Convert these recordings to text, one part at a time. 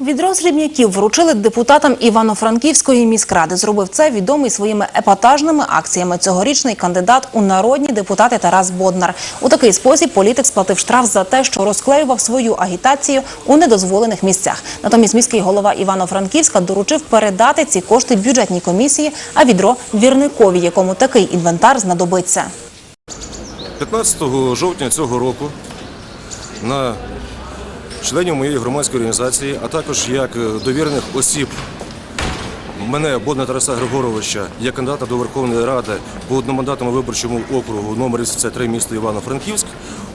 Відро срібняків вручили депутатам Івано-Франківської міськради. Зробив це відомий своїми епатажними акціями цьогорічний кандидат у народні депутати Тарас Боднар. У такий спосіб політик сплатив штраф за те, що розклеював свою агітацію у недозволених місцях. Натомість міський голова Івано-Франківська доручив передати ці кошти бюджетній комісії, а відро вірникові, якому такий інвентар знадобиться. 15 жовтня цього року на членів моєї громадської організації, а також як е, довірених осіб мене, Бодна Тараса Григоровича, як кандидата до Верховної Ради по одномандатному виборчому округу номер 83 міста Івано-Франківськ,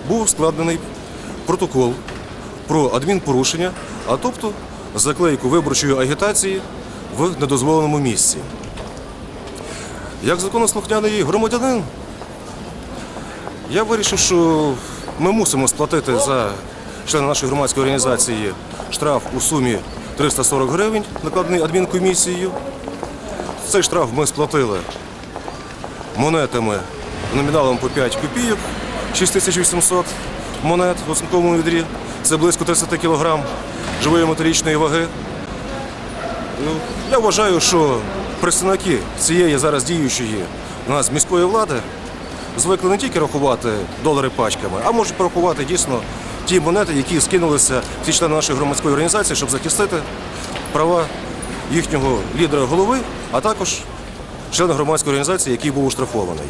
був складений протокол про адмінпорушення, а тобто заклейку виборчої агітації в недозволеному місці. Як законослухняний громадянин, я вирішив, що ми мусимо сплатити за члена нашої громадської організації штраф у сумі 340 гривень, накладений адмінкомісією. Цей штраф ми сплатили монетами номіналом по 5 копійок, 6800 монет в оцінковому відрі. Це близько 30 кг живої металічної ваги. Ну, Я вважаю, що представники цієї зараз діючої у нас міської влади звикли не тільки рахувати долари пачками, а можуть порахувати дійсно ті монети, які скинулися всі члени нашої громадської організації, щоб захистити права їхнього лідера голови, а також члена громадської організації, який був оштрафований.